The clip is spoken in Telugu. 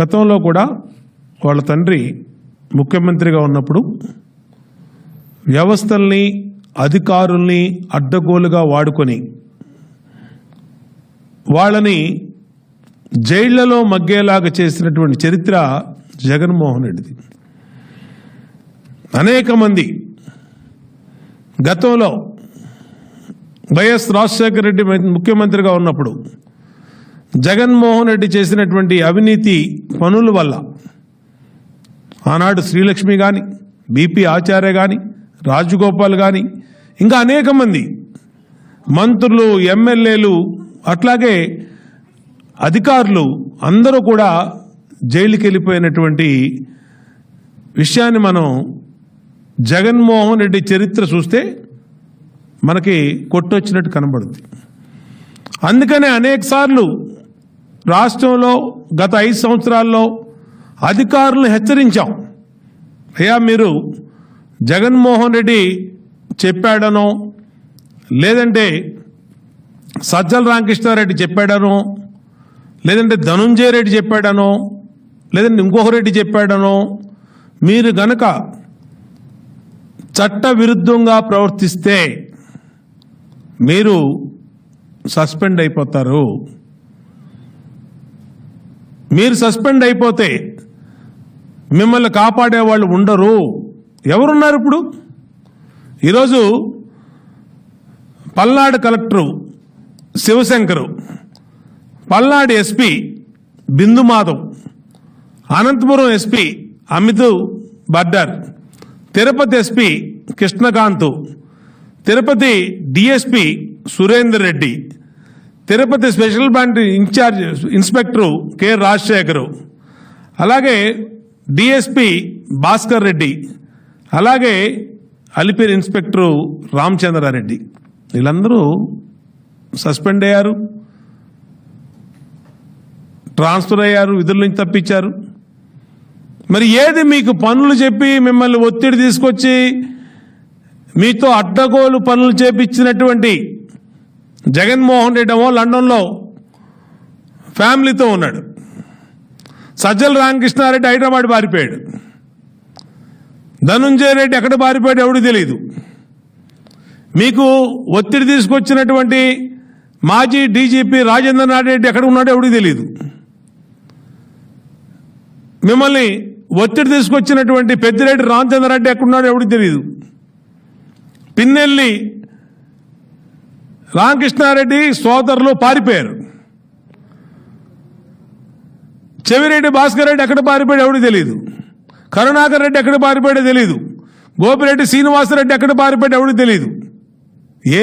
గతంలో కూడా వాళ్ళ తండ్రి ముఖ్యమంత్రిగా ఉన్నప్పుడు వ్యవస్థల్ని అధికారుల్ని అడ్డగోలుగా వాడుకొని వాళ్ళని జైళ్ళలో మగ్గేలాగా చేసినటువంటి చరిత్ర జగన్మోహన్ రెడ్డిది. అనేక మంది గతంలో వైఎస్ రాజశేఖర రెడ్డి ముఖ్యమంత్రిగా ఉన్నప్పుడు జగన్మోహన్ రెడ్డి చేసినటువంటి అవినీతి పనుల వల్ల ఆనాడు శ్రీలక్ష్మి కానీ బీపీ ఆచార్య కానీ రాజగోపాల్ కానీ ఇంకా అనేక మంది మంత్రులు ఎమ్మెల్యేలు అట్లాగే అధికారులు అందరూ కూడా జైలుకి వెళ్ళిపోయినటువంటి విషయాన్ని మనం జగన్మోహన్ రెడ్డి చరిత్ర చూస్తే మనకి కొట్టొచ్చినట్టు కనబడుతుంది అందుకనే అనేకసార్లు రాష్ట్రంలో గత ఐదు సంవత్సరాల్లో అధికారులను హెచ్చరించాం. అయ్యా మీరు జగన్మోహన్ రెడ్డి చెప్పాడనో లేదంటే సజ్జల రామకృష్ణారెడ్డి చెప్పాడనో లేదంటే ధనుంజయ రెడ్డి చెప్పాడనో లేదంటే ఇంకొక రెడ్డి చెప్పాడనో మీరు గనక చట్ట విరుద్ధంగా ప్రవర్తిస్తే మీరు సస్పెండ్ అయిపోతారు. మీరు సస్పెండ్ అయిపోతే మిమ్మల్ని కాపాడే వాళ్ళు ఉండరు. ఎవరున్నారు ఇప్పుడు? ఈరోజు Palnadu collector Shivashankar Palnadu SP Bindu Madhav Anantapuram SP Amit Bardar Tirupati SP Krishnakanth Tirupati DSP Surender Reddy Tirupati special branch incharge inspector K Rajasekhar. అలాగే డిఎస్పి భాస్కర్ రెడ్డి. అలాగే అలిపిరి ఇన్స్పెక్టరు రామచంద్రారెడ్డి. వీళ్ళందరూ సస్పెండ్ అయ్యారు. ట్రాన్స్ఫర్ అయ్యారు విధుల నుంచి తప్పించారు. మరి ఏది మీకు పనులు చెప్పి మిమ్మల్ని ఒత్తిడి తీసుకొచ్చి మీతో అడ్డగోలు పనులు చేపించినటువంటి జగన్మోహన్ రెడ్డి ఏమో లండన్లో ఫ్యామిలీతో ఉన్నాడు. సజ్జల రామకృష్ణారెడ్డి హైదరాబాద్ పారిపోయాడు. ధనుంజయ రెడ్డి ఎక్కడ పారిపోయాడు ఎవడు తెలియదు మీకు ఒత్తిడి తీసుకొచ్చినటువంటి మాజీ డీజీపీ రాజేంద్రనాథ్ రెడ్డి ఎక్కడ ఉన్నాడో ఎవడికి తెలియదు మిమ్మల్ని ఒత్తిడి తీసుకొచ్చినటువంటి పెద్దిరెడ్డి రామచంద్రారెడ్డి ఎక్కడున్నాడో ఎవడికి తెలియదు పిన్నెల్లి రామకృష్ణారెడ్డి సోదరులు పారిపోయారు. చెవిరెడ్డి భాస్కర్ రెడ్డి ఎక్కడ పారిపోయాడు ఎవడు తెలియదు కరుణాకర్ రెడ్డి ఎక్కడ పారిపోయాడో తెలియదు గోపిరెడ్డి శ్రీనివాసరెడ్డి ఎక్కడ పారిపోయాడు ఎవడు తెలియదు ఏ